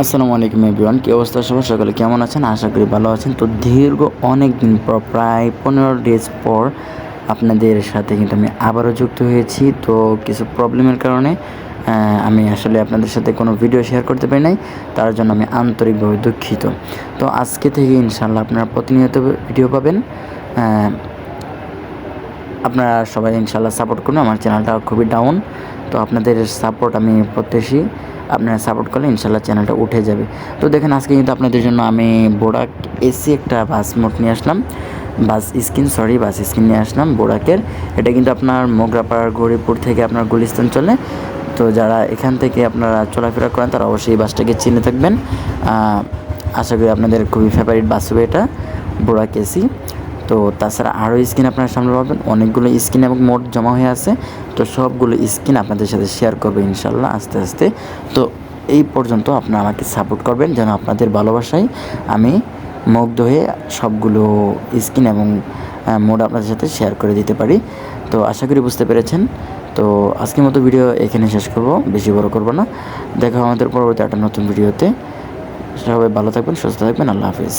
আসসালামু আলাইকুম এভরিওয়ান, কী অবস্থা সবাই সকালে কেমন আছেন? আশা করি ভালো আছেন। তো দীর্ঘ অনেক দিন পর, প্রায় পনেরো ডেজ পর আপনাদের সাথে কিন্তু আমি আবারও যুক্ত হয়েছি। তো কিছু প্রবলেমের কারণে আমি আসলে আপনাদের সাথে কোনো ভিডিও শেয়ার করতে পারি নাই। তার জন্য আমি আন্তরিকভাবে দুঃখিত। তো আজকে থেকে ইনশাল্লাহ আপনারা প্রতিনিয়ত ভিডিও পাবেন। আপনারা সবাই ইনশাল্লাহ সাপোর্ট করুন। আমার চ্যানেলটা খুবই ডাউন তো আপনাদের সাপোর্ট আমি প্রত্যাশী। আপনারা সাপোর্ট করলে ইনশাল্লাহ চ্যানেলটা উঠে যাবে। তো দেখেন, আজকে কিন্তু আপনাদের জন্য আমি বোরাক এসি একটা বাস মোট নিয়ে আসলাম। Bus screen sorry bus screen নিয়ে আসলাম বোরাকের এটা কিন্তু আপনার মোগরাপাড়ার গরিপুর থেকে আপনার গুলিস্তান চলে। তো যারা এখান থেকে আপনারা চলাফেরা করেন, তারা অবশ্যই এই বাসটাকে চিনে থাকবেন। আশা করি আপনাদের খুবই ফেভারিট বাস হবে এটা বোরাক এসি তো তাছাড়া আরও স্কিন আপনার সামনে পাবেন। অনেকগুলো স্কিন এবং মোট জমা হয়ে আছে। তো সবগুলো স্কিন আপনাদের সাথে শেয়ার করবে ইনশাল্লাহ আস্তে আস্তে। তো এই পর্যন্ত আপনারা আমাকে সাপোর্ট করবেন যেন আপনাদের ভালোবাসায় আমি মুগ্ধ হয়ে সবগুলো স্কিন এবং মোড আপনাদের সাথে শেয়ার করে দিতে পারি। তো আশা করি বুঝতে পেরেছেন। তো আজকের মতো ভিডিও এখানে শেষ করব। বেশি বড় করব না। দেখা আমাদের পরবর্তী একটা নতুন ভিডিওতে সবাই ভালো থাকবেন, সুস্থ থাকবেন। আল্লাহ হাফিজ।